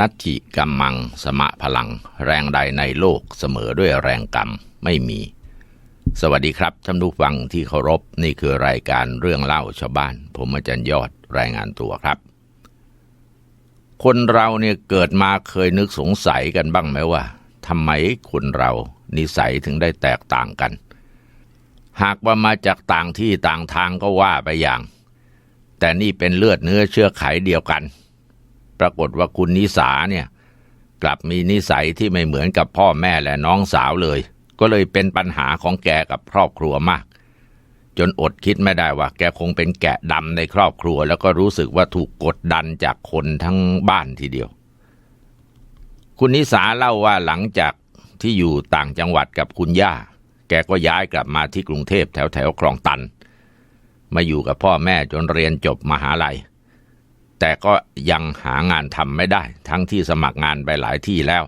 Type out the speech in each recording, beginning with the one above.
นัตถิกัมมัง สมะพลัง แรงใดในโลกเสมอด้วยแรงกรรมไม่มี สวัสดีครับท่านผู้ฟังที่เคารพนี่คือรายการเรื่องเล่าชาวบ้าน ผมอาจารย์ยอดรายงานตัวครับ คนเราเนี่ยเกิดมาเคยนึกสงสัยกันบ้างไหมว่าทำไมคนเรานิสัยถึงได้แตกต่างกัน หากว่ามาจากต่างที่ต่างทางก็ว่าไปอย่าง แต่นี่เป็นเลือดเนื้อเชื้อไขเดียวกัน ปรากฏว่าคุณนิสาเนี่ย กลับมีนิสัยที่ไม่เหมือนกับพ่อแม่และน้องสาวเลย ก็เลยเป็นปัญหาของแกกับครอบครัวมาก จนอดคิดไม่ได้ว่า แกคงเป็นแกะดำในครอบครัว แล้วก็รู้สึกว่าถูกกดดันจากคนทั้งบ้านทีเดียว คุณนิสาเล่าว่าหลังจากที่อยู่ต่างจังหวัดกับคุณย่า แกก็ย้ายกลับมาที่กรุงเทพแถวแถวคลองตัน มาอยู่กับพ่อแม่จนเรียนจบมหาลัย แต่ก็ยังหางานทำไม่ได้ ทั้งที่สมัครงานไปหลายที่แล้ว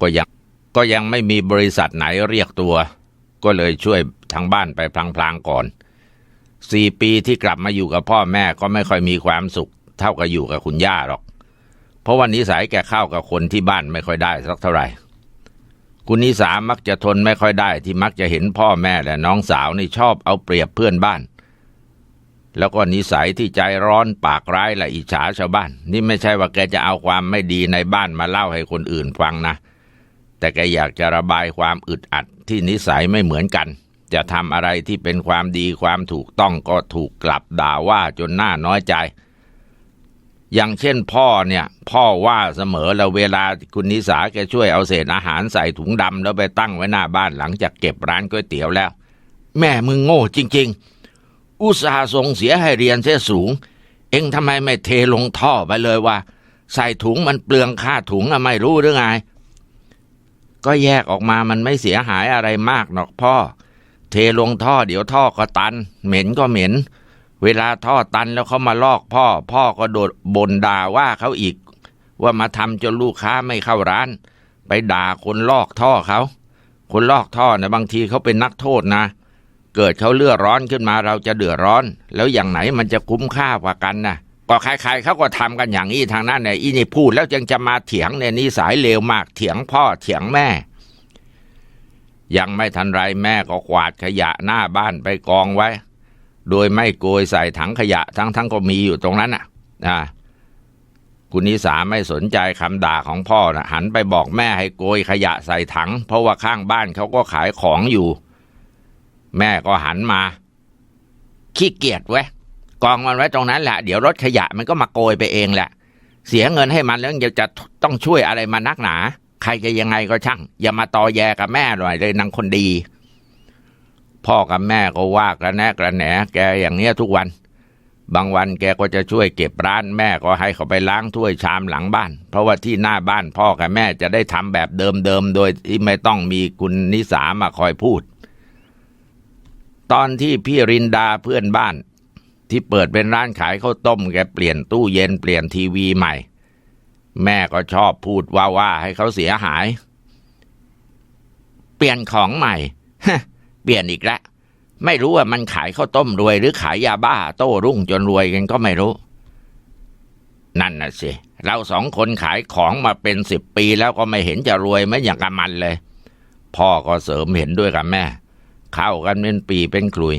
ก็ยังก็ยังไม่มีบริษัทไหนเรียกตัว ก็เลยช่วยทางบ้านไปพลางๆก่อนสี่ปีที่กลับมาอยู่กับพ่อแม่ก็ไม่ค่อยมีความสุข เท่ากับอยู่กับคุณย่าหรอก เพราะวันนิสัยแกเข้ากับคนที่บ้านไม่ค่อยได้สักเท่าไหร่คุณนิสามักจะทนไม่ค่อยได้ที่มักจะเห็นพ่อแม่และน้องสาวนี่ชอบเอาเปรียบเพื่อนบ้าน แล้วก็นิสัยที่ใจร้อนปากร้ายและอิจฉาชาวบ้าน นี่ไม่ใช่ว่าแกจะเอาความไม่ดีในบ้านมาเล่าให้คนอื่นฟังนะ แต่แกอยากจะระบายความอึดอัดที่นิสัยไม่เหมือนกัน จะทำอะไรที่เป็นความดีความถูกต้องก็ถูกกลับด่าว่าจนหน้าน้อยใจ อย่างเช่นพ่อเนี่ย พ่อว่าเสมอแล้วเวลาคุณนิสาแกช่วยเอาเศษอาหารใส่ถุงดำแล้วไปตั้งไว้หน้าบ้านหลังจากเก็บร้านก๋วยเตี๋ยวแล้ว แม่มึงโง่จริง ๆ อุตสาห์ส่งเสียให้เรียนเสียสูง เองทำไมไม่เทลงท่อไปเลยว่าใส่ถุงมันเปลืองค่าถุงอะไม่รู้หรือไง ก็แยกออกมามันไม่เสียหายอะไรมากหรอกพ่อ เทลงท่อเดี๋ยวท่อก็ตัน เหม็นก็เหม็น เวลาท่อตันแล้วเขามาลอกพ่อ พ่อก็โดดบ่นด่าว่าเขาอีก ว่ามาทำจนลูกค้าไม่เข้าร้าน ไปด่าคนลอกท่อเขา คนลอกท่อนะบางทีเขาเป็นนักโทษนะเเกิดเขาเลือดร้อนขึ้นมาเราจะเดือดร้อน แล้วอย่างไหนมันจะคุ้มค่ากว่ากันนะก็ใครๆเขาก็ทำกันอย่างนี้ทางนั้นเนี่ยอีนี่พูดแล้วยังจะมาเถียงเนี่ยนิสัยเลวมากเถียงพ่อเถียงแม่ ยังไม่ทันไรแม่ก็กวาดขยะหน้าบ้านไปกองไว้ โดยไม่โกยใส่ถังขยะทั้งทั้งก็มีอยู่ตรงนั้นน่ะอ่าคุณนิสาไม่สนใจคำด่าของพ่อนะหันไปบอกแม่ให้โกยขยะใส่ถัง เพราะว่าข้างบ้านเขาก็ขายของอยู่ แม่ก็หันมา ขี้เกียจเว้ยกองมันไว้ตรงนั้นแหละเดี๋ยวรถขยะมันก็มาโกยไปเองแหละ เสียเงินให้มันแล้วยังจะต้องช่วยอะไรมานักหนา ใครจะยังไงก็ช่าง อย่ามาตอแยกับแม่หน่อยเลยนางคนดี พ่อกับแม่ก็ว่ากระแนกระแหนแกอย่างเนี้ยทุกวัน บางวันแกก็จะช่วยเก็บร้านแม่ก็ให้เขาไปล้างถ้วยชามหลังบ้าน เพราะว่าที่หน้าบ้านพ่อกับแม่จะได้ทำแบบเดิมๆโดยที่ไม่ต้องมีคุณนิสามาคอยพูด ตอนที่พี่รินดาเพื่อนบ้าน ที่เปิดเป็นร้านขายข้าวต้มแกเปลี่ยนตู้เย็นเปลี่ยนทีวีใหม่ แม่ก็ชอบพูดว่าว่าให้เขาเสียหาย เปลี่ยนของใหม่เปลี่ยนอีกแล้วไม่รู้ว่ามันขายข้าวต้มรวยหรือขายยาบ้าโต้รุ่งจนรวยกันก็ไม่รู้ นั่นน่ะสิ เราสองคนขายของมาเป็นสิบปีแล้วก็ไม่เห็นจะรวยไม่อย่างกับมันเลย พ่อก็เสริมเห็นด้วยกับแม่ เข้ากันเป็นปีเป็นคลุย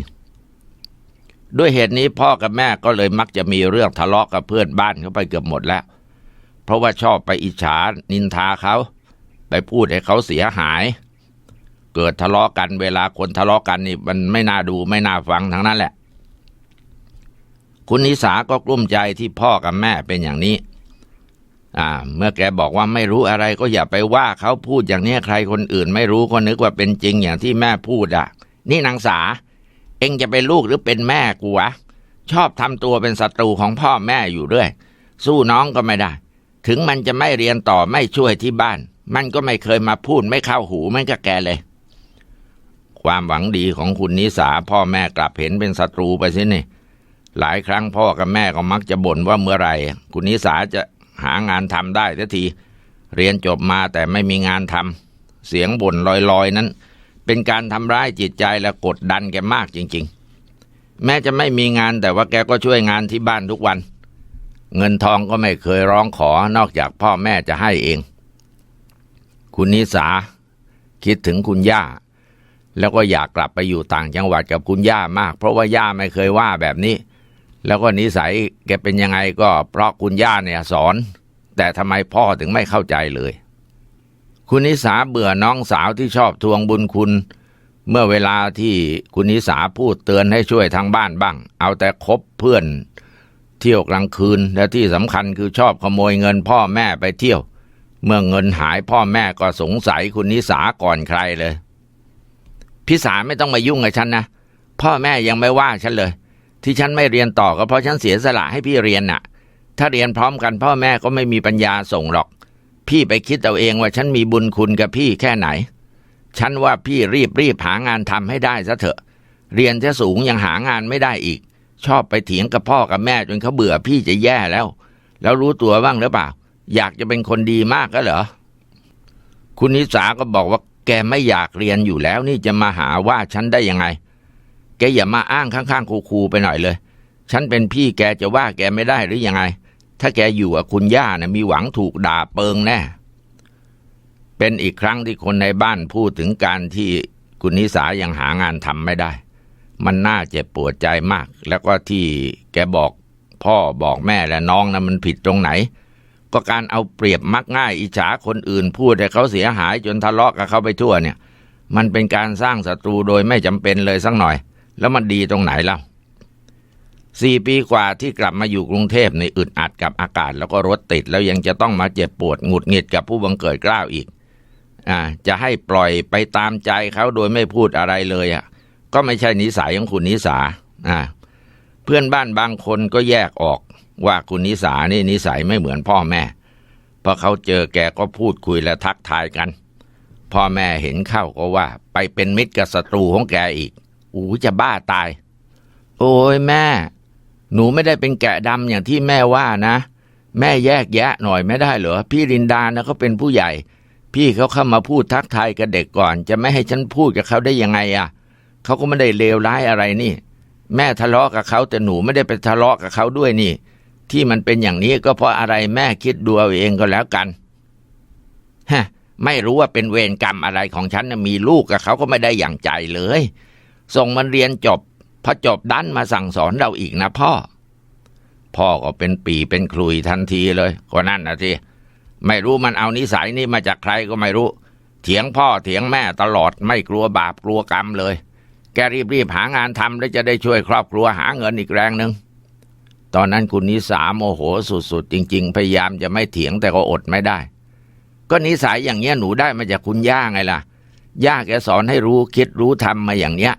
ด้วยเหตุนี้พ่อกับแม่ก็เลยมักจะมีเรื่องทะเลาะกับเพื่อนบ้านเขาไปเกือบหมดแล้ว เพราะว่าชอบไปอิจฉานินทาเขา ไปพูดให้เขาเสียหาย เกิดทะเลาะกันเวลาคนทะเลาะกันนี่มันไม่น่าดูไม่น่าฟังทั้งนั้นแหละ คุณนิสาก็กลุ้มใจที่พ่อกับแม่เป็นอย่างนี้อ่าเมื่อแกบอกว่าไม่รู้อะไรก็อย่าไปว่าเขาพูดอย่างนี้ใครคนอื่น ไม่รู้ก็นึกว่าเป็นจริงอย่างที่แม่พูดอะ นี่นางสา เองจะเป็นลูกหรือเป็นแม่กูวะ ชอบทำตัวเป็นศัตรูของพ่อแม่อยู่เรื่อย สู้น้องก็ไม่ได้ ถึงมันจะไม่เรียนต่อไม่ช่วยที่บ้าน มันก็ไม่เคยมาพูดไม่เข้าหูมันก็แกเลย ความหวังดีของคุณนิสาพ่อแม่กลับเห็นเป็นศัตรูไปสินี่ หลายครั้งพ่อกับแม่ก็มักจะบ่นว่าเมื่อไหร่ คุณนิสาจะหางานทำได้ทันที เรียนจบมาแต่ไม่มีงานทำเสียงบ่นลอยๆนั้น เป็นการทำร้ายจิตใจและกดดันแกมากจริง ๆ แม้จะไม่มีงานแต่ว่าแกก็ช่วยงานที่บ้านทุกวัน เงินทองก็ไม่เคยร้องขอนอกจากพ่อแม่จะให้เอง คุณนิสาคิดถึงคุณย่า แล้วก็อยากกลับไปอยู่ต่างจังหวัดกับคุณย่ามาก เพราะว่าย่าไม่เคยว่าแบบนี้ แล้วก็นิสัยแกเป็นยังไงก็เพราะคุณย่าเนี่ยสอน แต่ทำไมพ่อถึงไม่เข้าใจเลย คุณนิสาเบื่อน้องสาวที่ชอบทวงบุญคุณ เมื่อเวลาที่คุณนิสาพูดเตือนให้ช่วยทางบ้านบ้าง เอาแต่คบเพื่อน เที่ยวกลางคืนและที่สำคัญคือชอบขโมยเงินพ่อแม่ไปเที่ยว เมื่อเงินหายพ่อแม่ก็สงสัยคุณนิสาก่อนใครเลยพี่สาไม่ต้องมายุ่งกับฉันนะพ่อแม่ยังไม่ว่าฉันเลย ที่ฉันไม่เรียนต่อก็เพราะฉันเสียสละให้พี่เรียนน่ะ ถ้าเรียนพร้อมกันพ่อแม่ก็ไม่มีปัญญาส่งหรอก พี่ไปคิดเอาเองว่าฉันมีบุญคุณกับพี่แค่ไหน ฉันว่าพี่รีบรีบหางานทำให้ได้ซะเถอะ เรียนจะสูงยังหางานไม่ได้อีก ชอบไปเถียงกับพ่อกับแม่จนเขาเบื่อพี่จะแย่แล้ว แล้วรู้ตัวบ้างหรือเปล่า อยากจะเป็นคนดีมากก็เหรอ คุณนิสาก็บอกว่าแกไม่อยากเรียนอยู่แล้วนี่จะมาหาว่าฉันได้ยังไง แกอย่ามาอ้างข้างๆครูๆไปหน่อยเลย ฉันเป็นพี่แกจะว่าแกไม่ได้หรือยังไง ถ้าแกอยู่กับคุณย่านะมีหวังถูกด่าเปิงแน่ เป็นอีกครั้งที่คนในบ้านพูดถึงการที่คุณนิสายังหางานทำไม่ได้ มันน่าเจ็บปวดใจมาก แล้วก็ที่แกบอกพ่อบอกแม่และน้องนะมันผิดตรงไหน ก็การเอาเปรียบมักง่ายอิจฉาคนอื่นพูดให้เขาเสียหายจนทะเลาะกับเขาไปทั่วเนี่ย มันเป็นการสร้างศัตรูโดยไม่จำเป็นเลยสักหน่อย แล้วมันดีตรงไหนเล่า สี่ปีกว่าที่กลับมาอยู่กรุงเทพในอึดอัดกับอากาศแล้วก็รถติด แล้วยังจะต้องมาเจ็บปวดหงุดหงิดกับผู้บังเกิดเกล้าวอีกอ่าจะให้ปล่อยไปตามใจเขาโดยไม่พูดอะไรเลยอะก็ไม่ใช่นิสัยของคุณนิสาอ่าเพื่อนบ้านบางคนก็แยกออกว่าคุณนิสานี่นิสัยไม่เหมือนพ่อแม่พอเขาเจอแกก็พูดคุยและทักทายกัน พ่อแม่เห็นเข้าก็ว่า ไปเป็นมิตรกับศัตรูของแกอีกอูจะบ้าตาย โอ้ยแม่ หนูไม่ได้เป็นแกะดำอย่างที่แม่ว่านะ แม่แยกแยะหน่อยไม่ได้เหรอ พี่รินดานะเขาเป็นผู้ใหญ่ พี่เขาเข้ามาพูดทักทายกับเด็กก่อน จะไม่ให้ฉันพูดกับเขาได้ยังไงอะเขาก็ไม่ได้เลวร้ายอะไรนี่ แม่ทะเลาะกับเขาแต่หนูไม่ได้ไปทะเลาะกับเขาด้วยนี่ ที่มันเป็นอย่างนี้ก็เพราะอะไรแม่คิดดูเอาเองก็แล้วกันฮะไม่รู้ว่าเป็นเวรกรรมอะไรของฉันนะมีลูกกับเขาก็ไม่ได้อย่างใจเลย ส่งมันเรียนจบ พอจบดันมาสั่งสอนเราอีกนะพ่อ พ่อก็เป็นปีเป็นคลุยทันทีเลยก็นั่นนะทีไม่รู้มันเอานิสัยนี่มาจากใครก็ไม่รู้ เถียงพ่อเถียงแม่ตลอดไม่กลัวบาปกลัวกรรมเลย แกรีบๆหางานทำแล้วจะได้ช่วยครอบครัวหาเงินอีกแรงหนึ่งตอนนั้นคุณนิสาโมโหสุดๆ จริง ๆ พยายามจะไม่เถียงแต่ก็อดไม่ได้ ก็นิสัยอย่างเงี้ยหนูได้มาจากคุณย่าไงล่ะ ย่าแกสอนให้รู้คิดรู้ทำมาอย่างเนี้ย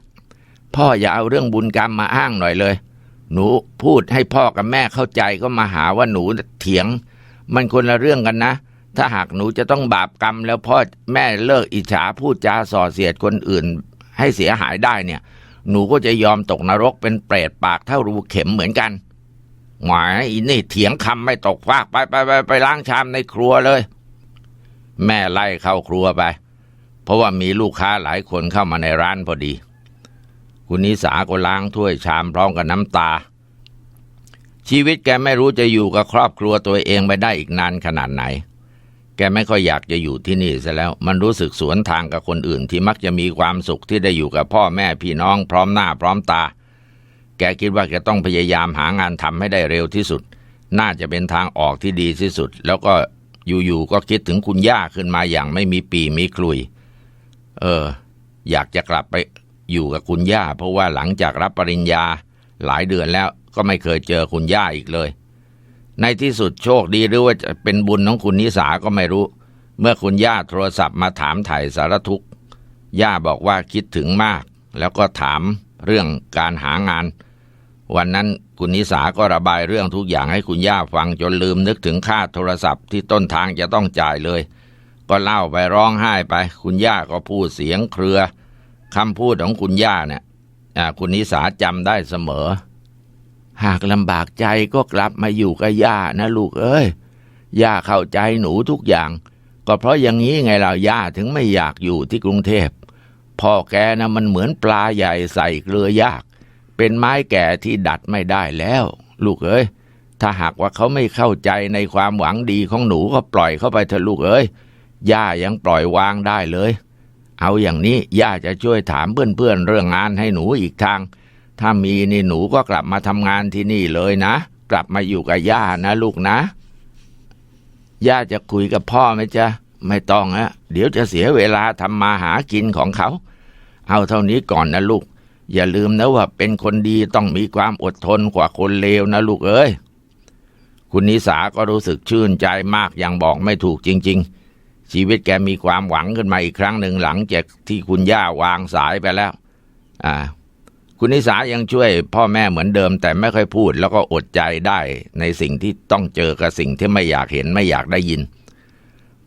พ่ออย่าเอาเรื่องบุญกรรมมาอ้างหน่อยเลย หนูพูดให้พ่อกับแม่เข้าใจก็มาหาว่าหนูเถียง มันคนละเรื่องกันนะ ถ้าหากหนูจะต้องบาปกรรม แล้วพ่อแม่เลิกอิจฉาพูดจาส่อเสียดคนอื่น ให้เสียหายได้เนี่ย หนูก็จะยอมตกนรกเป็นเปรตปากเท่ารูเข็มเหมือนกันหมายอีนี่เถียงคำไม่ตกฟากไปไปไปไปล้างชามในครัวเลย แม่ไล่เข้าครัวไป เพราะว่ามีลูกค้าหลายคนเข้ามาในร้านพอดี คุณนิสาก็ล้างถ้วยชามพร้อมกับน้ำตา ชีวิตแกไม่รู้จะอยู่กับครอบครัวตัวเองไปได้อีกนานขนาดไหน แกไม่ค่อยอยากจะอยู่ที่นี่ซะแล้ว มันรู้สึกสวนทางกับคนอื่นที่มักจะมีความสุขที่ได้อยู่กับพ่อแม่พี่น้องพร้อมหน้าพร้อมตา แกคิดว่าแกต้องพยายามหางานทำให้ได้เร็วที่สุด น่าจะเป็นทางออกที่ดีที่สุด แล้วก็อยู่ๆก็คิดถึงคุณย่าขึ้นมาอย่างไม่มีปีมีคลุย เออ อยากจะกลับไป อยู่กับคุณย่า เพราะว่าหลังจากรับปริญญาหลายเดือนแล้วก็ไม่เคยเจอคุณย่าอีกเลย ในที่สุดโชคดีหรือว่าจะเป็นบุญของคุณนิสาก็ไม่รู้ เมื่อคุณย่าโทรศัพท์มาถามไถ่สารทุกข์ย่าบอกว่าคิดถึงมาก แล้วก็ถามเรื่องการหางาน วันนั้นคุณนิสาก็ระบายเรื่องทุกอย่างให้คุณย่าฟังจนลืมนึกถึงค่าโทรศัพท์ที่ต้นทางจะต้องจ่ายเลย ก็เล่าไปร้องไห้ไป คุณย่าก็พูดเสียงเครือ คำพูดของคุณย่าเนี่ยคุณนิสาจำได้เสมอ หากลำบากใจก็กลับมาอยู่กับย่านะลูกเอ้ยย่าเข้าใจหนูทุกอย่าง ก็เพราะอย่างนี้ไงเราย่าถึงไม่อยากอยู่ที่กรุงเทพพ่อแกนะมันเหมือนปลาใหญ่ใส่เกลือยาก เป็นไม้แก่ที่ดัดไม่ได้แล้ว ลูกเอ้ยถ้าหากว่าเขาไม่เข้าใจในความหวังดีของหนูก็ปล่อยเข้าไปเถอะลูกเอ้ยย่ายังปล่อยวางได้เลย เอาอย่างนี้ย่าจะช่วยถามเพื่อนๆเรื่องงานให้หนูอีกทาง ถ้ามีนี่หนูก็กลับมาทำงานที่นี่เลยนะ กลับมาอยู่กับย่านะลูกนะย่าจะคุยกับพ่อไหมจ๊ะไม่ต้องอะเดี๋ยวจะเสียเวลาทำมาหากินของเขา เอาเท่านี้ก่อนนะลูก อย่าลืมนะว่าเป็นคนดีต้องมีความอดทนกว่าคนเลวนะลูกเอ้ยคุณนิสาก็รู้สึกชื่นใจมากอย่างบอกไม่ถูกจริง ๆ ชีวิตแกมีความหวังขึ้นมาอีกครั้งหนึ่งหลังจากที่คุณย่าวางสายไปแล้ว อ่า คุณนิสายังช่วยพ่อแม่เหมือนเดิม แต่ไม่ค่อยพูด แล้วก็อดใจได้ในสิ่งที่ต้องเจอกับสิ่งที่ไม่อยากเห็นไม่อยากได้ยิน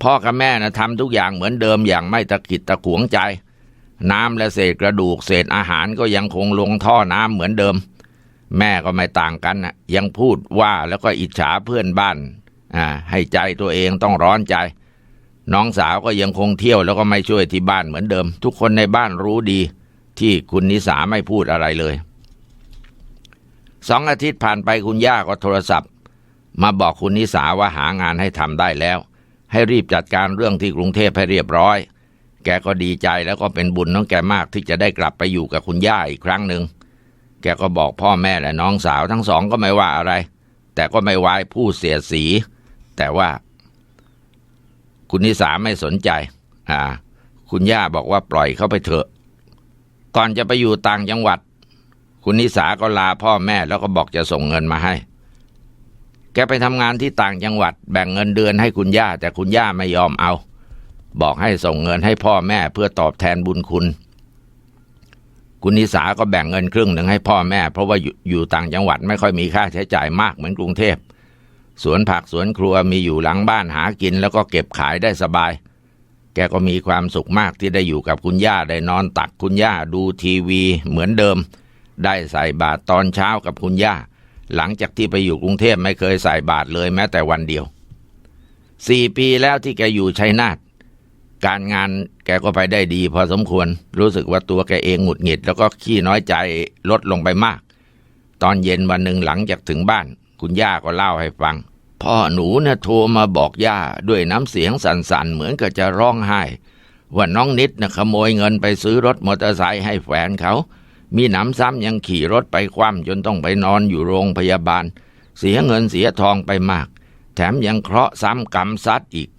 พ่อกับแม่นะทำทุกอย่างเหมือนเดิมอย่างไม่ตะกิดตะขวงใจ น้ำและเศษกระดูกเศษอาหารก็ยังคงลงท่อน้ำเหมือนเดิม แม่ก็ไม่ต่างกันนะยังพูดว่าแล้วก็อิจฉาเพื่อนบ้าน อ่า ให้ใจตัวเองต้องร้อนใจ น้องสาวก็ยังคงเที่ยวแล้วก็ไม่ช่วยที่บ้านเหมือนเดิม ทุกคนในบ้านรู้ดี ที่คุณนิสาไม่พูดอะไรเลยสองอาทิตย์ผ่านไปคุณย่าก็โทรศัพท์ มาบอกคุณนิสาว่าหางานให้ทำได้แล้ว ให้รีบจัดการเรื่องที่กรุงเทพให้เรียบร้อย แกก็ดีใจแล้วก็เป็นบุญน้องแกมากที่จะได้กลับไปอยู่กับคุณย่าอีกครั้งหนึ่งแกก็บอกพ่อแม่และน้องสาวทั้งสองก็ไม่ว่าอะไร แต่ก็ไม่ไวายพูดเสียสี แต่ว่า คุณนิสาไม่สนใจ อ่า คุณย่าบอกว่าปล่อยเขาไปเถอะ ก่อนจะไปอยู่ต่างจังหวัด คุณนิสาก็ลาพ่อแม่แล้วก็บอกจะส่งเงินมาให้ แกไปทำงานที่ต่างจังหวัด แบ่งเงินเดือนให้คุณย่า แต่คุณย่าไม่ยอมเอา บอกให้ส่งเงินให้พ่อแม่เพื่อตอบแทนบุญคุณ คุณนิสาก็แบ่งเงินครึ่งหนึ่งให้พ่อแม่ เพราะว่าอยู่อยู่ต่างจังหวัดไม่ค่อยมีค่าใช้จ่ายมากเหมือนกรุงเทพ สวนผักสวนครัวมีอยู่หลังบ้านหากินแล้วก็เก็บขายได้สบาย แกก็มีความสุขมากที่ได้อยู่กับคุณย่าได้นอนตักคุณย่าดูทีวีเหมือนเดิม ได้ใส่บาตรตอนเช้ากับคุณย่า หลังจากที่ไปอยู่กรุงเทพไม่เคยใส่บาตรเลยแม้แต่วันเดียวสี่ปีแล้วที่แกอยู่ชัยนาทการงานแกก็ไปได้ดีพอสมควร รู้สึกว่าตัวแกเองหงุดหงิด แล้วก็ขี้น้อยใจลดลงไปมาก ตอนเย็นวันหนึ่งหลังจากถึงบ้าน คุณย่าก็เล่าให้ฟัง พ่อหนูนะ่ะโทรมาบอกย่าด้วยน้ำเสียงสั่นๆ เหมือนกับจะร้องไห้ ว่าน้องนิดนะขโมยเงินไปซื้อรถมอเตอร์ไซค์ให้แฟนเขา มีหนำซ้ำยังขี่รถไปคว่ำจนต้องไปนอนอยู่โรงพยาบาล เสียเงินเสียทองไปมาก แถมยังเคราะห์ซ้ำกรรมซัดอีก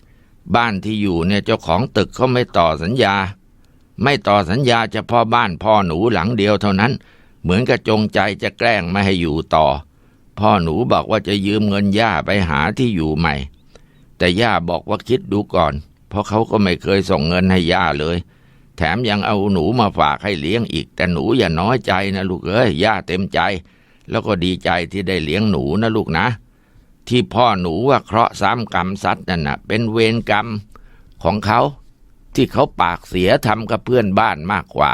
บ้านที่อยู่เนี่ยเจ้าของตึกเขาไม่ต่อสัญญา ไม่ต่อสัญญาเฉพาะบ้านพ่อหนูหลังเดียวเท่านั้น เหมือนกับจงใจจะแกล้งไม่ให้อยู่ต่อ พ่อหนูบอกว่าจะยืมเงินย่าไปหาที่อยู่ใหม่ แต่ย่าบอกว่าคิดดูก่อน เพราะเขาก็ไม่เคยส่งเงินให้ย่าเลย แถมยังเอาหนูมาฝากให้เลี้ยงอีก แต่หนูอย่าน้อยใจนะลูกเอ้ยย่าเต็มใจ แล้วก็ดีใจที่ได้เลี้ยงหนูนะลูกนะ ที่พ่อหนูว่าเคราะห์ซ้ำกรรมซัดนั่นน่ะ เป็นเวรกรรมของเขา ที่เขาปากเสียทำกับเพื่อนบ้านมากกว่า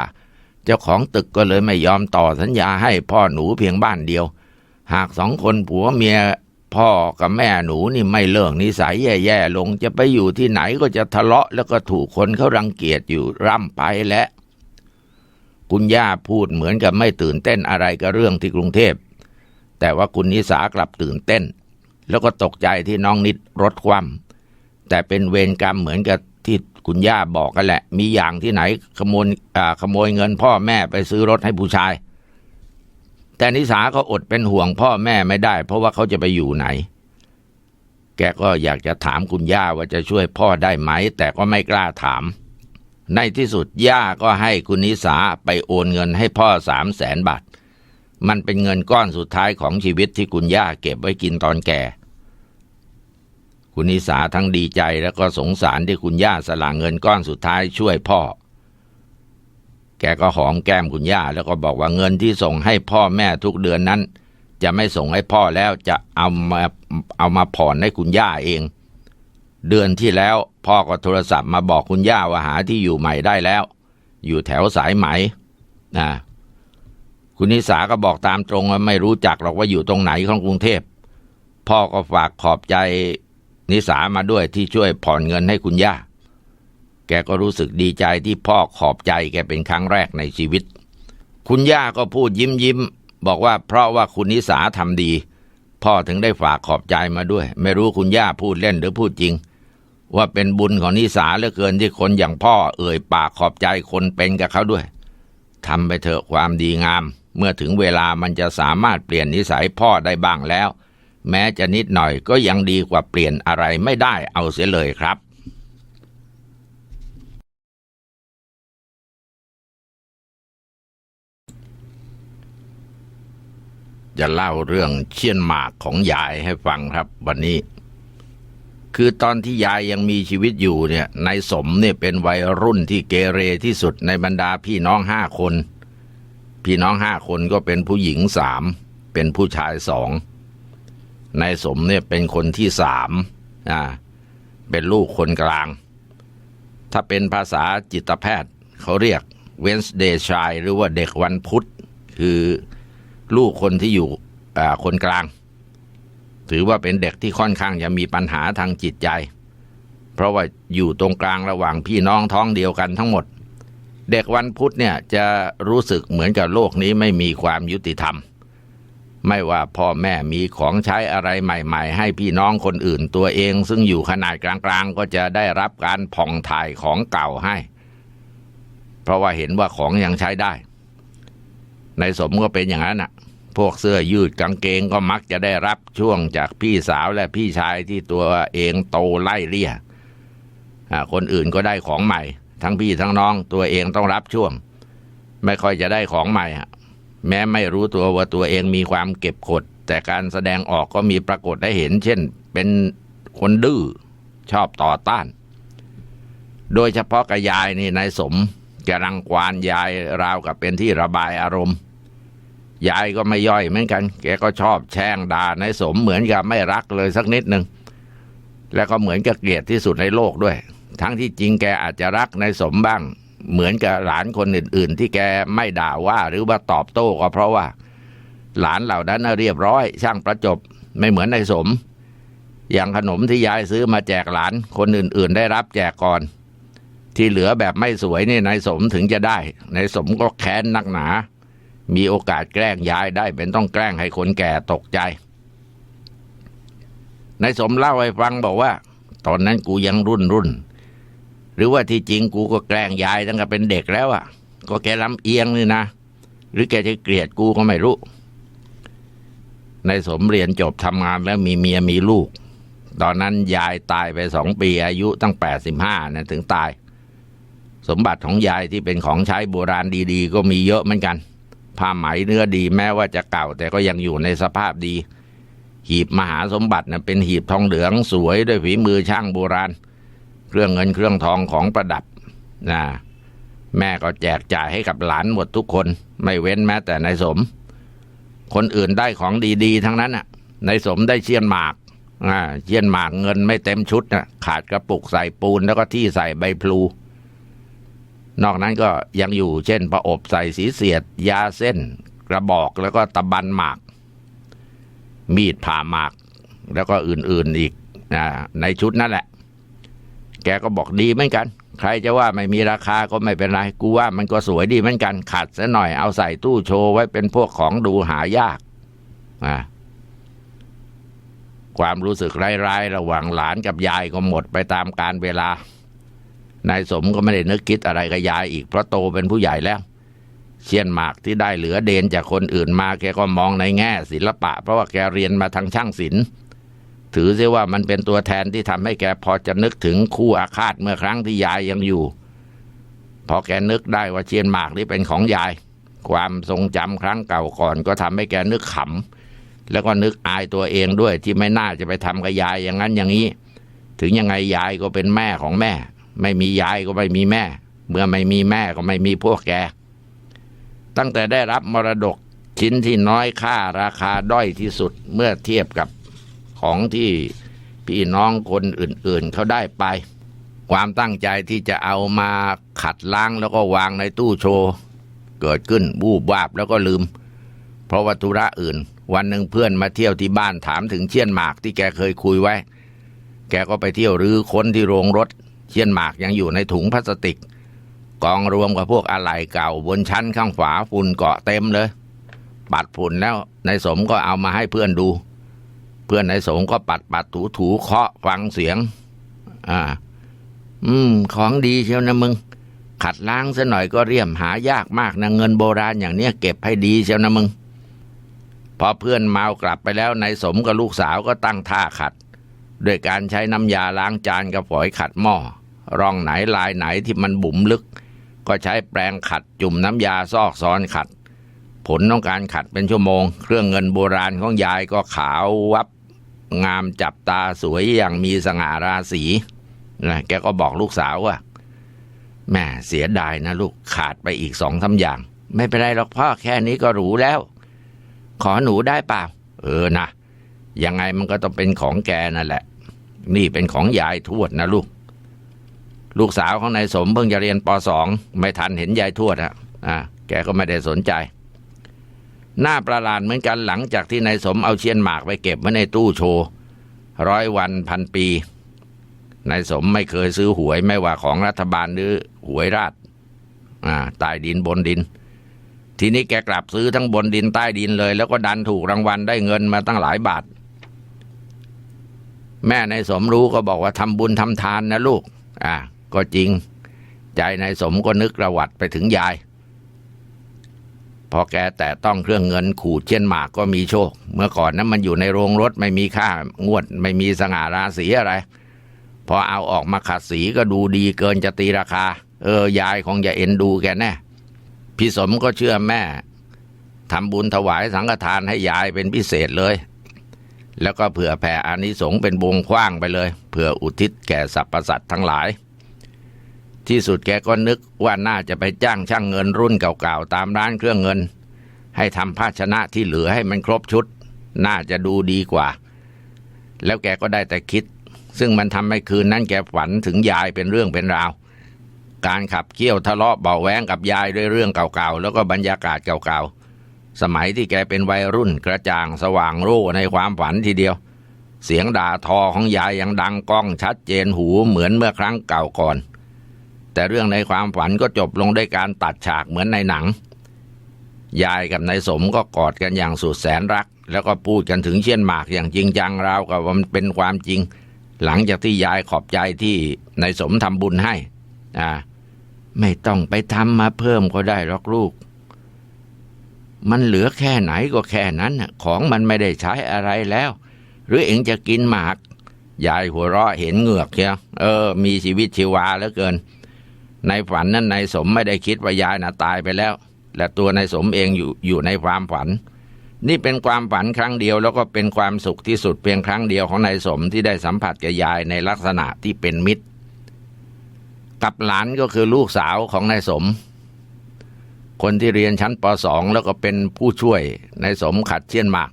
เจ้าของตึกก็เลยไม่ยอมต่อสัญญาให้พ่อหนูเพียงบ้านเดียว หากสองคนผัวเมียพ่อกับแม่หนูนี่ไม่เลิกนิสัยแย่ๆลงจะไปอยู่ที่ไหนก็จะทะเลาะแล้วก็ถูกคนเขารังเกียจอยู่ร่ำไปและคุณย่าพูดเหมือนกับไม่ตื่นเต้นอะไรกับเรื่องที่กรุงเทพ แต่ว่าคุณนิสากลับตื่นเต้น แล้วก็ตกใจที่น้องนิดรถคว่ำแต่เป็นเวรกรรมเหมือนกับที่คุณย่าบอกกันแหละ มีอย่างที่ไหนขโมยขโมยเงินพ่อแม่ไปซื้อรถให้ผู้ชาย แต่นิสาก็อดเป็นห่วงพ่อแม่ไม่ได้ เพราะว่าเขาจะไปอยู่ไหน แกก็อยากจะถามคุณย่าว่าจะช่วยพ่อได้ไหม แต่ก็ไม่กล้าถาม ในที่สุดย่าก็ให้คุณนิสาไปโอนเงินให้พ่อสามแสนบาท มันเป็นเงินก้อนสุดท้ายของชีวิตที่คุณย่าเก็บไว้กินตอนแก่คุณนิสาทั้งดีใจแล้วก็สงสารที่คุณย่าสละเงินก้อนสุดท้ายช่วยพ่อ แกก็หอมแก้มคุณย่าแล้วก็บอกว่าเงินที่ส่งให้พ่อแม่ทุกเดือนนั้น จะไม่ส่งให้พ่อแล้วจะเอามาเอามาผ่อนให้คุณย่าเอง เดือนที่แล้วพ่อก็โทรศัพท์มาบอกคุณย่าว่าหาที่อยู่ใหม่ได้แล้ว อยู่แถวสายไหมนะคุณนิสาก็บอกตามตรงว่าไม่รู้จักหรอกว่าอยู่ตรงไหนของกรุงเทพ พ่อก็ฝากขอบใจนิสามาด้วยที่ช่วยผ่อนเงินให้คุณย่า แกก็รู้สึกดีใจที่พ่อขอบใจแกเป็นครั้งแรกในชีวิต คุณย่าก็พูดยิ้มยิ้มบอกว่าเพราะว่าคุณนิสาทำดี พ่อถึงได้ฝากขอบใจมาด้วย ไม่รู้คุณย่าพูดเล่นหรือพูดจริง ว่าเป็นบุญของนิสาเหลือเกินที่คนอย่างพ่อเอ่ยปากขอบใจคนเป็นกับเขาด้วยทำไปเถอะความดีงาม เมื่อถึงเวลามันจะสามารถเปลี่ยนนิสัยพ่อได้บ้างแล้ว แม้จะนิดหน่อยก็ยังดีกว่าเปลี่ยนอะไรไม่ได้เอาเสียเลยครับ จะเล่าเรื่องเชี่ยนหมากของยายให้ฟังครับ วันนี้ คือตอนที่ยายยังมีชีวิตอยู่เนี่ยนายสมเนี่ยเป็นวัยรุ่นที่เกเรที่สุดในบรรดาพี่น้องห้าคน พี่น้องห้าคนก็เป็นผู้หญิงสามเป็นผู้ชายสองนายสมเนี่ยเป็นคนที่สามอ่าเป็นลูกคนกลาง ถ้าเป็นภาษาจิตแพทย์เขาเรียก Wednesday Child หรือว่าเด็กวันพุธ คือ ลูกคนที่อยู่คนกลาง ถือว่าเป็นเด็กที่ค่อนข้างจะมีปัญหาทางจิตใจ เพราะว่าอยู่ตรงกลางระหว่างพี่น้องท้องเดียวกันทั้งหมด เด็กวันพุธเนี่ยจะรู้สึกเหมือนกับโลกนี้ไม่มีความยุติธรรม ไม่ว่าพ่อแม่มีของใช้อะไรใหม่ ๆ ให้พี่น้องคนอื่นตัวเอง ซึ่งอยู่ขนาดกลางๆ ก็จะได้รับการผ่องถ่ายของเก่าให้ เพราะว่าเห็นว่าของยังใช้ได้ ในสมก็เป็นอย่างนั้นน่ะ พวกเสื้อยืดกางเกงก็มักจะได้รับช่วงจากพี่สาวและพี่ชายที่ตัวเองโตไล่เลี่ยคนอื่นก็ได้ของใหม่ ทั้งพี่ทั้งน้องตัวเองต้องรับช่วง ไม่ค่อยจะได้ของใหม่แม้ไม่รู้ตัวว่าตัวเองมีความเก็บกด แต่การแสดงออกก็มีปรากฏได้เห็น เช่น เป็นคนดื้อชอบต่อต้าน โดยเฉพาะกับยายนี่นายสมแกรังควานยายราวกับเป็นที่ระบายอารมณ์ ยายก็ไม่ย่อยเหมือนกัน แกก็ชอบแช่งด่านายสมเหมือนกับไม่รักเลยสักนิดหนึ่งแล้วก็เหมือนกับเกลียดที่สุดในโลกด้วย ทั้งที่จริงแกอาจจะรักนายสมบ้าง เหมือนกับหลานคนอื่น ๆ ที่แกไม่ด่าว่าหรือว่าตอบโต้ก็เพราะว่า หลานเหล่านั้นเรียบร้อย ช่างประจบไม่เหมือนนายสม อย่างขนมที่ยายซื้อมาแจกหลานคนอื่น ๆ ได้รับแจกก่อน ที่เหลือแบบไม่สวยนี่นายสมถึงจะได้นายสมก็แค้นนักหนา มีโอกาสแกล้งยายได้เป็นต้องแกล้งให้คนแก่ตกใจนายสมเล่าให้ฟังบอกว่า ตอนนั้นกูยังรุ่นรุ่น หรือว่าที่จริงกูก็แกล้งยายตั้งแต่เป็นเด็กแล้วอะ ก็แกลำเอียงนี่นะ หรือแกจะเกลียดกูก็ไม่รู้นายสมเรียนจบทำงานแล้วมีเมียมีลูก ตอนนั้นยายตายไปสองปีอายุตั้งแปดสิบห้านะถึงตาย สมบัติของยายที่เป็นของใช้โบราณดี ๆ ก็มีเยอะเหมือนกัน ผ้าไหมเนื้อดีแม้ว่าจะเก่า แต่ก็ยังอยู่ในสภาพดี หีบมหาสมบัตินะเป็นหีบทองเหลืองสวยด้วยฝีมือช่างโบราณ เครื่องเงินเครื่องทองของประดับนะแม่ก็แจกจ่ายให้กับหลานหมดทุกคน ไม่เว้นแม้แต่นายสม คนอื่นได้ของดีๆ ทั้งนั้นน่ะนายสมได้เชียนหมากอ่าเชียนหมากเงินไม่เต็มชุดนะขาดกระปุกใส่ปูนแล้วก็ที่ใส่ใบพลู นอกนั้นก็ยังอยู่เช่นประอบใส่สีเสียด ยาเส้น กระบอกแล้วก็ตะบันหมาก มีดผ่าหมาก แล้วก็อื่นๆอีกนะในชุดนั่นแหละ แกก็บอกดีเหมือนกัน ใครจะว่าไม่มีราคาก็ไม่เป็นไร กูว่ามันก็สวยดีเหมือนกัน ขัดซะหน่อยเอาใส่ตู้โชว์ไว้เป็นพวกของดูหายากอ่าความรู้สึกร้ายๆ ระหว่างหลานกับยายก็หมดไปตามการเวลา นายสมก็ไม่ได้นึกคิดอะไรกับยายอีกเพราะโตเป็นผู้ใหญ่แล้ว เชียนหมากที่ได้เหลือเดนจากคนอื่นมาแกก็มองในแง่ศิลปะ เพราะว่าแกเรียนมาทางช่างศิลป์ถือเสียว่ามันเป็นตัวแทนที่ทำให้แกพอจะนึกถึงคู่อาฆาตเมื่อครั้งที่ยายยังอยู่ พอแกนึกได้ว่าเชียนหมากนี่เป็นของยาย ความทรงจำครั้งเก่าก่อน ก็ทำให้แกนึกขำแล้วก็นึกอายตัวเองด้วยที่ไม่น่าจะไปทำกับยายอย่างนั้นอย่างนี้ ถึงยังไงยายก็เป็นแม่ของแม่ ไม่มียายก็ไม่มีแม่ เมื่อไม่มีแม่ก็ไม่มีพวกแก ตั้งแต่ได้รับมรดกชิ้นที่น้อยค่าราคาด้อยที่สุดเมื่อเทียบกับของที่พี่น้องคนอื่นๆเขาได้ไป ความตั้งใจที่จะเอามาขัดล้างแล้วก็วางในตู้โชว์ เกิดขึ้นบูบวาบแล้วก็ลืม เพราะว่าธุระอื่น วันหนึ่งเพื่อนมาเที่ยวที่บ้านถามถึงเชียนหมากที่แกเคยคุยไว้ แกก็ไปเที่ยวรื้อค้นที่โรงรถ เชียนหมากยังอยู่ในถุงพลาสติก กองรวมกับพวกอะไหล่เก่าบนชั้นข้างฝาฝุ่นเกาะเต็มเลย ปัดฝุ่นแล้วนายสมก็เอามาให้เพื่อนดู เพื่อนนายสมก็ปัดปัดถูถูเคาะฟังเสียง อ่า อืม ของดีเชียวนะมึง ขัดล้างซะหน่อยก็เรียมหายากมากนะเงินโบราณอย่างเนี้ยเก็บให้ดีเชียวนะมึงพอเพื่อนเมากลับไปแล้วนายสมกับลูกสาวก็ตั้งท่าขัด ด้วยการใช้น้ำยาล้างจานกับฝอยขัดหม้อ ร่องไหนลายไหนที่มันบุ๋มลึก ก็ใช้แปรงขัดจุ่มน้ำยาซอกซ้อนขัด ผลของการขัดเป็นชั่วโมง เครื่องเงินโบราณของยายก็ขาววับงามจับตาสวยอย่างมีสง่าราศีนะแกก็บอกลูกสาวว่าแม่เสียดายนะลูกขาดไปอีกสองสาอย่าง ไม่เป็นไรหรอกพ่อแค่นี้ก็หรูแล้ว ขอหนูได้เปล่า เออนะยังไงมันก็ต้องเป็นของแกนั่นแหละ นี่เป็นของยายทวดนะลูก ลูกสาวของนายสมเพิ่งจะเรียนปสองไม่ทันเห็นยายทวดฮะอ่าแกก็ไม่ได้สนใจ หน้าประหลาดเหมือนกันหลังจากที่นายสมเอาเชียนหมากไปเก็บไว้ในตู้โชว์ร้อยวันพันปีนายสมไม่เคยซื้อหวยไม่ว่าของรัฐบาลหรือหวยราชอ่าใต้ดินบนดิน ทีนี้แกกลับซื้อทั้งบนดินใต้ดินเลย แล้วก็ดันถูกรางวัลได้เงินมาตั้งหลายบาท แม่นายสมรู้ก็บอกว่าทำบุญทำทานนะลูก อ่า ก็จริง ใจนายสมก็นึกระวัติไปถึงยาย พอแกแต่ต้องเครื่องเงินขูดเช่นหมากก็มีโชค เมื่อก่อนนั้นมันอยู่ในโรงรถไม่มีค่างวด ไม่มีสง่าราศีอะไร พอเอาออกมาขัดสีก็ดูดีเกินจะตีราคา เออยายคงจะเอ็นดูแกแน่พี่สมก็เชื่อแม่ทำบุญถวายสังฆทานให้ยายเป็นพิเศษเลย แล้วก็เผื่อแผ่อานิสงส์เป็นวงกว้างไปเลย เผื่ออุทิศแก่สรรพสัตว์ทั้งหลาย ที่สุดแกก็นึกว่าน่าจะไปจ้างช่างเงินรุ่นเก่าๆตามร้านเครื่องเงิน ให้ทำภาชนะที่เหลือให้มันครบชุด น่าจะดูดีกว่า แล้วแกก็ได้แต่คิด ซึ่งมันทำให้คืนนั้นแกฝันถึงยายเป็นเรื่องเป็นราว การขับเคี่ยวทะเลาะเบาแวงกับยายด้วยเรื่องเก่าๆแล้วก็บรรยากาศเก่าๆสมัยที่แกเป็นวัยรุ่นกระจ่างสว่างโร่ในความฝันทีเดียว เสียงด่าทอของยายยังดังก้องชัดเจนหูเหมือนเมื่อครั้งเก่าก่อน แต่เรื่องในความฝันก็จบลงด้วยการตัดฉากเหมือนในหนัง ยายกับนายสมก็กอดกันอย่างสุดแสนรัก แล้วก็พูดกันถึงเชี่ยนหมากอย่างจริงจังราวกับว่ามันเป็นความจริง หลังจากที่ยายขอบใจที่นายสมทำบุญให้ อ่า ไม่ต้องไปทำมาเพิ่มก็ได้หรอกลูก มันเหลือแค่ไหนก็แค่นั้นของมันไม่ได้ใช้อะไรแล้ว หรือเองจะกินหมากยายหัวเราะเห็นเหงือกเชียวเออ มีชีวิตชีวาเหลือเกิน ในฝันนั้นนายสมไม่ได้คิดว่ายายน่ะตายไปแล้ว และตัวนายสมเองอยู่อยู่ในความฝัน นี่เป็นความฝันครั้งเดียวแล้วก็เป็นความสุขที่สุดเพียงครั้งเดียวของนายสมที่ได้สัมผัสกับยายในลักษณะที่เป็นมิตร กับหลานก็คือลูกสาวของนายสม คนที่เรียนชั้นป .2 แล้วก็เป็นผู้ช่วยนายสมขัดเชียนหมาก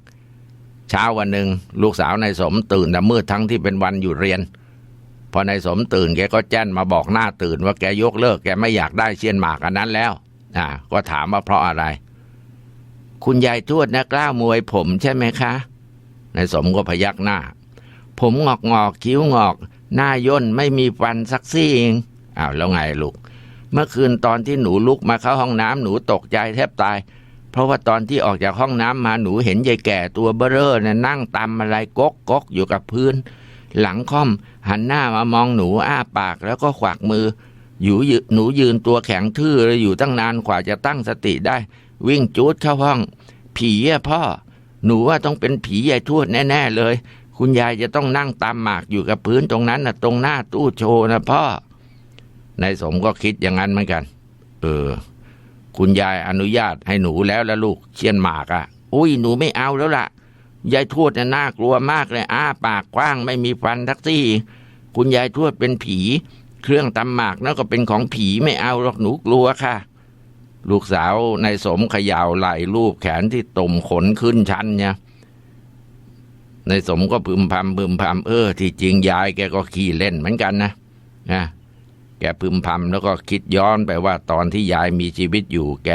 เช้าวันหนึ่งลูกสาวนายสมตื่นแต่มืดทั้งที่เป็นวันอยู่เรียน พอนายสมตื่นแกก็แจ้นมาบอกหน้าตื่นว่าแกยกเลิกแกไม่อยากได้เชียนหมากอันนั้นแล้ว อ่า ก็ถามว่าเพราะอะไร คุณยายทวดนะกล้ามวยผมใช่ไหมคะนายสมก็พยักหน้า ผมงอกงอกคิ้วงอก หน้าย่นไม่มีฟันสักซี่เองอ้าวแล้วไงลูก เมื่อคืนตอนที่หนูลุกมาเข้าห้องน้ำหนูตกใจแทบตาย เพราะว่าตอนที่ออกจากห้องน้ำมาหนูเห็นยายแก่ตัวเบ้อเร่อน่ะนั่งตำอะไรก๊กก๊กอยู่กับพื้น หลังค่อม หันหน้ามามองหนูอ้าปากแล้วก็ขวักมือ อยู่ยืหนูยืนตัวแข็งทื่อเลยอยู่ตั้งนานกว่าจะตั้งสติได้ วิ่งจูดเข้าห้อง ผีอะพ่อ หนูว่าต้องเป็นผียายทวดแน่ ๆ เลย คุณยายจะต้องนั่งตามหมากอยู่กับพื้นตรงนั้นนะตรงหน้าตู้โชว์นะพ่อนายสมก็คิดอย่างนั้นเหมือนกัน เออ คุณยายอนุญาตให้หนูแล้วล้วลูกเชียนหมากอะ่ะ อุ้ยหนูไม่เอาแล้วล่ะ ยายทวดน่ะน่ากลัวมากเลยอ้าปากกว้างไม่มีฟันทักซี่ คุณยายทวดเป็นผี เครื่องตำหมากนั่นก็เป็นของผีไม่เอาหรอกหนูกลัวค่ะ ลูกสาวในายสมเขย่าไหล่รูปแขนที่ตุ่มขนขึ้นชั้นเนี่ยในายสมก็พึมพำพึมพำเออ ที่จริงยายแกก็ขี้เล่นเหมือนกันนะนะแกพึมพำแล้วก็คิดย้อนไปว่าตอนที่ยายมีชีวิตอยู่แก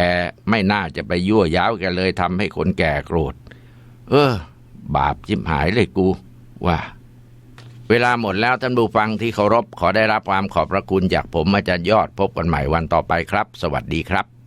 ไม่น่าจะไปยั่วย้าวแกเลยทำให้คนแก่โกรธ เออ บาปจิบหายเลยกูว่า เวลาหมดแล้วท่านผู้ฟังที่เคารพขอได้รับความขอบพระคุณจากผมอาจารย์ยอดพบกันใหม่วันต่อไปครับ สวัสดีครับ